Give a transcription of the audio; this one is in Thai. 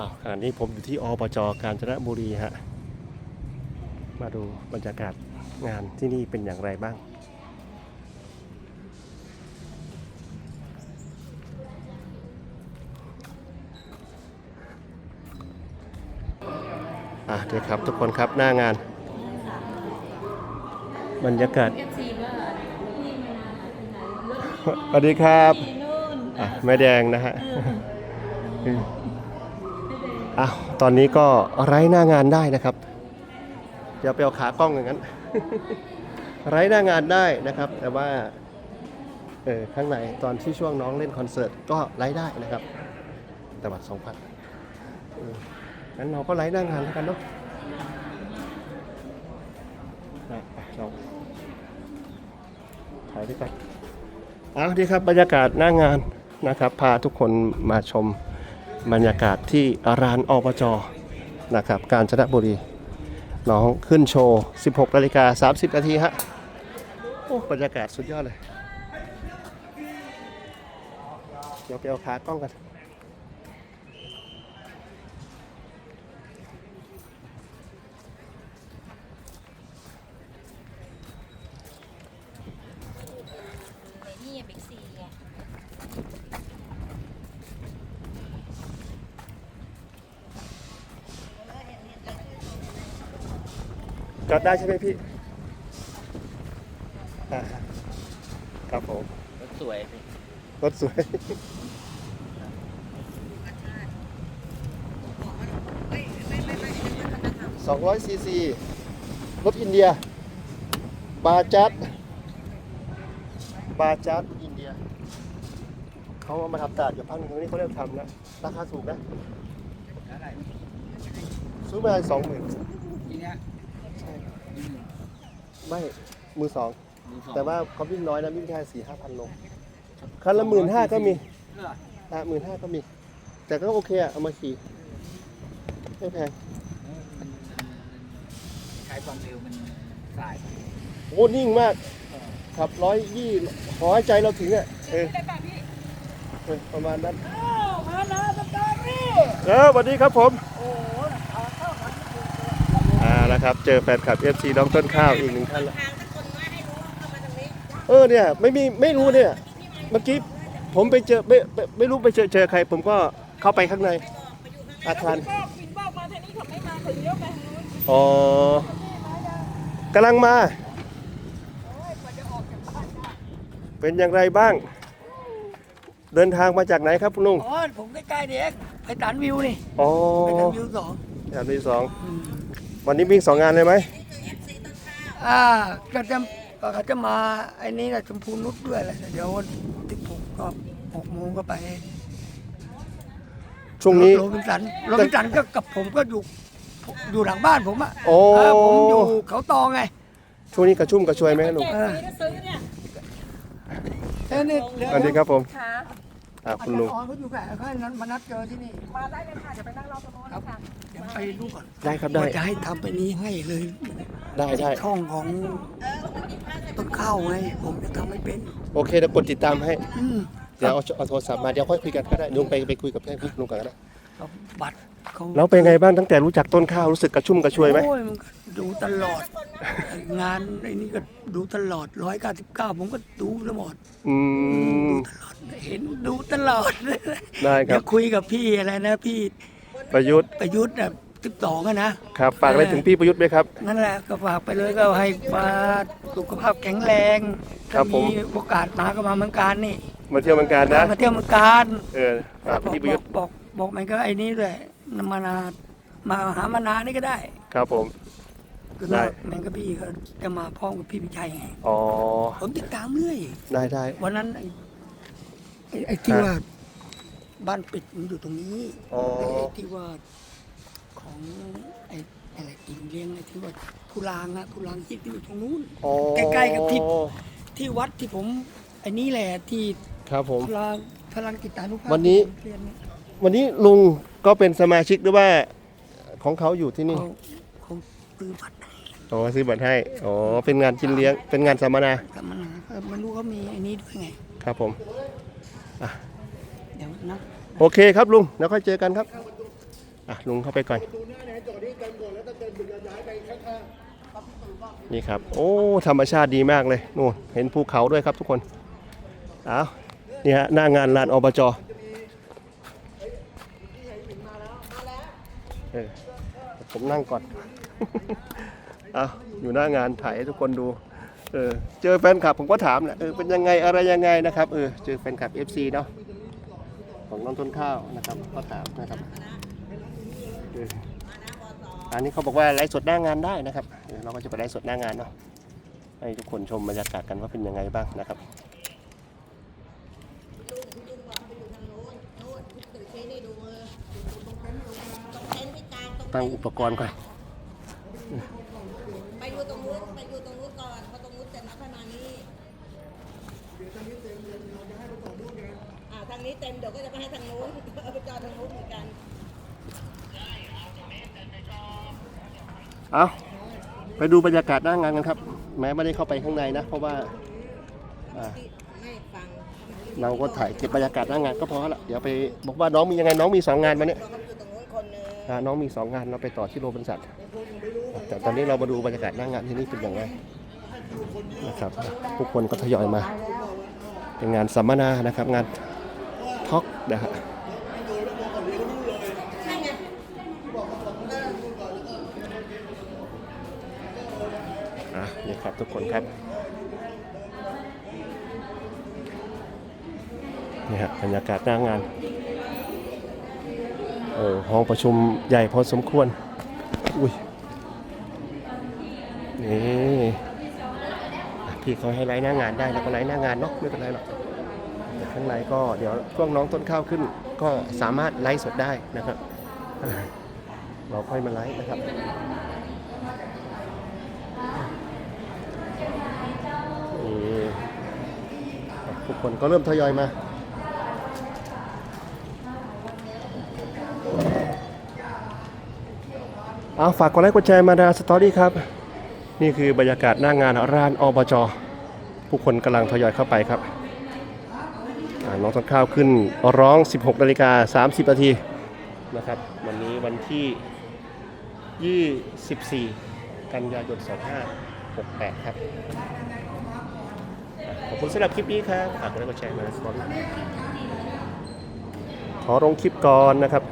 อ้าวขณะนี้ผมอยู่ที่อบจกาญจนบุรีฮะ มาดูบรรยากาศงานที่นี่เป็นอย่างไรบ้าง อะเดี๋ยวครับทุกคนครับหน้างาน บรรยากาศเอฟซีว่าพี่ไม่นานหายไปไหนรถสวัสดีครับ ที่นู่นอะแม่แดงนะฮะอ้ อาวตอนนี้ก็ไร้หน้างานได้นะครับอย่าไปเอาขากล้องอย่างนั้น ไร้หน้างานได้นะครับ แต่ว่าเออข้างในตอนที่ช่วงน้องเล่นคอนเสิร์ตก็ไร้ได้นะครับ แต่บัตรสองพันงั้นเราก็ไร้หน้างานแล้วกันเนาะเราถ่ายด้วยกันเอาดีครับบรรยากาศหน้างานนะครับ พาทุกคนมาชม บรรยากาศที่ร้านอบจนะครับกาญจนบุรี น้องขึ้นโชว์ 16นาฬิกา30นาทีฮะโอ้บรรยากาศสุดยอดเลย เดี๋ยวไปเอาขากล้องกันบิ๊กซีไง จอดได้ใช่ไหมพี่อ่าครับผม รถสวยสิรถสวย 200ซีซีรถอินเดีย บาจัด บาจัดอินเดีย เขาเอามาทำตลาดอยู่พักหนึงตรงนี้เขาเริ่มทำแล้ว ราคาถูกนะอะไรซื้อมาสองหมื่นทีเนี้ย ไม่มือสอง มือสองแต่ว่าเขาวิ่งน้อยนะวิ่งแค่สี่ห้าพันโลคันละหมื่นห้าก็มีเอออะหมื่นห้าก็มี แต่ก็โอเคอะเอามาขี่ไม่แพงมันใช้ความเร็วมันสายไปโอ้นิ่งมากขับร้อยยี่ขอให้ใจเราถึงอะเออเออประมาณนั้นมานาสตอรี่เออสวัสดีครับผม อ่าแล้วครับ เจอแฟนคลับ FC น้องต้นข้าวอีกหนึ่งท่านแล้วทางทุกคนมาให้รู้ว่าเข้ามาตรงนี้เออเนี่ยไม่มีไม่รู้เนี่ย เมื่อกี้ผมไปเจอไม่ไม่ไม่รู้ไปเจอเจอใคร ผมก็เข้าไปข้างในอาคารก็บินบอกมาทางนี้เขาไม่มาเขาเลี้ยวไปทางนู้นอ๋อกำลังมา เป็นอย่างไรบ้าง เดินทางมาจากไหนครับคุณลุงอ๋อผมใกล้ๆนี่เองไปตันวิวนี่อ๋อไปตันวิวสองงานที่สอง วันนี้วิ่งสองงานเลยไหมอ่าก็จะก็จะมาไอ้นี่แหละชมพูนุชด้วยแหละเดี๋ยววันที่ผมก็หกโมงก็ไปช่วงนี้โรบินสันโรบินสันก็กับผมก็อยู่อยู่หลังบ้านผมอะโอ้เออผมอยู่เขาตองไงช่วงนี้กระชุ่มกระชวยไหมลุงเออซื้อเนี่ยเอ้ยนี่เดี๋ยวสวัสดีครับผม ค่ะอ่าอาคุณจารลุงย์ออนเขาอยู่แบบเขาให้นัดมานัดเจอที่นี่ มาได้เลยค่ะเดี๋ยวไปนั่งรอตรงโน้นครับค่ะ เดี๋ยวไปดูก่อนได้ครับได้ว่าจะให้ทำไปนี้ให้เลยได้ได้ ช่องของต้นข้าวไงผมจะทำไม่เป็น โอเคเดี๋ยวกดติดตามให้ อืมเดี๋ยวเอาเอาโทรศัพท์มา เดี๋ยวค่อยคุยกันก็ได้ลุงไปไปคุยกับเพื่อนพี่ลุงกันก็ได้เอาบัตรเขาแล้วเป็นไงบ้างตั้งแต่รู้จักต้นข้าวรู้สึกกระชุ่มกระชวยไหม โอ้ยมันก็ดูตลอด งานไอ้นี่ก็ดูตลอดร้อยเก้าสิบเก้าผมก็ดูตลอดอืมตลอดเห็น ดูตลอดได้คเดี๋รัยบวคุยกับพี่อะไรนะ พี่ประยุทธ์ประยุทธ์น่ะสิบสองอะนะ ครับฝากอะไรถึงพี่ประยุทธ์ไหมครับ นั่นแหละก็ฝากไปเลยก็ให้ฟ้าสุขภาพแข็งแรงครัถ้าบผม มีโอกาสมาก็มาเมืองการนี่มาเที่ยวเมืองการนะ มาเที่ยวเมืองการเออฝากบอกพี่ประยุทธ์บอกบอกมันก็ไอ้นี่เลยมานามาหามานานี่ก็ได้ครับผมก็ได้ มันก็พี่ก็จะมาพร้อมกับพี่พิชัยไงอ๋อผมติดตามเรื่อยได้ได้วันนั้นไอ้ ไอ้ไอ้ที่ฮะว่าบ้านปิดมันอยู่ตรงนี้อ๋อไอ้ที่ว่าของไอ้อะไรกินเลี้ยงไอ้ที่ว่าทุรางอะทุรางที่อยู่ตรงนู้น อ๋อใกล้ๆกับที่ ที่วัดที่ผมไอ้นี่แหละที่ครับผม พลังพลังกิตานุภาพวันนี้ ที่ผมเรียนเนี่ยวันนี้ลุงก็เป็นสมาชิกหรือว่าของเขาอยู่ที่นี่เขาเขาซื้อบัตรให้อ๋อซื้อบัตรให้อ๋อเป็นงานกินเลี้ยงเป็นงานสัมมนาสัมมนาเออไม่รู้เขามีไอ้นี้ด้วยไง ครับผม เดี๋ยวนะโอเคครับลุงแล้วค่อยเจอกันครับอะลุงเข้าไปก่อนนี่ครับโอ้ธรรมชาติดีมากเลยนู่นเห็นภูเขาด้วยครับทุกคนเอานี่ฮะหน้างานลานอบจเออผมนั่งก่อนเอาอยู่หน้างานถ่ายให้ทุกคนดู เออ เจอแฟนคลับผมก็ถามแหละ เออ เป็นยังไงอะไรยังไงนะครับ เออ เจอแฟนคลับ FC เนาะ ของน้องต้นข้าวนะครับก็ถามนะครับเอออันนี้เขาบอกว่าไลฟ์สดหน้างานได้นะครับเออเราก็จะไปไลฟ์สดหน้างานเนาะให้ทุกคนชมบรรยากาศกันว่าเป็นยังไงบ้างนะครับตั้งอุปกรณ์ก่อน ไปอยู่ตรงนู้นไปอยู่ตรงนู้นก่อนเพราะตรงนู้นเต็มแล้วขนาดนี้อ่าทางนี้เต็มเดี๋ยวก็จะไปให้ทางนู้นเอาไปจอดทางนู้นเหมือนกันเอาไปดูบรรยากาศหน้างานกันครับ แม้ไม่ได้เข้าไปข้างในนะ เพราะว่าอ่าที่ไม่ฟังเราก็ถ่ายเก็บบรรยากาศหน้างานก็พอละเดี๋ยวไปบอกว่าน้องมียังไงน้องมีสองงานมาเนี่ยเราก็อยู่ตรงนู้นคนหนึงอ่าน้องมีสองงานเราไปต่อที่โรบินสันแต่ตอนนี้เรามาดูบรรยากาศหน้างานที่นี่เป็นอย่างไรนะครับทุกคนก็ทยอยมา เป็นงานสัมมนานะครับงาน ท็อกนะฮะอะนี่ครับทุกคนครับนี่ฮะบรรยากาศหน้างานเออห้องประชุมใหญ่พอสมควร อุ้ยนี่พี่เขาให้ไลฟ์หน้างานได้แล้วก็ไลฟ์หน้างานเนาะไม่เป็นไรหรอก ข้างในก็เดี๋ยวช่วงน้องต้นข้าวขึ้น ก็สามารถไลฟ์สดได้นะครับ เราค่อยมาไลฟ์นะครับทุกคนก็เริ่มทยอยมาเอาฝากกดไลค์กดแชร์มาดาสตอรี่ครับ นี่คือบรรยากาศหน้างานร้านอบจผู้คนกำลังทยอยเข้าไปครับ น้องต้นข้าวขึ้นร้อง 16นาฬิกา30นาทีนะครับ วันนี้วันที่ 24 กันยายน 2568 ครับ ขอบคุณสำหรับคลิปนี้ครับฝากกดไลค์กดแชร์มาสตอรี่ขอลงคลิปก่อนนะครับ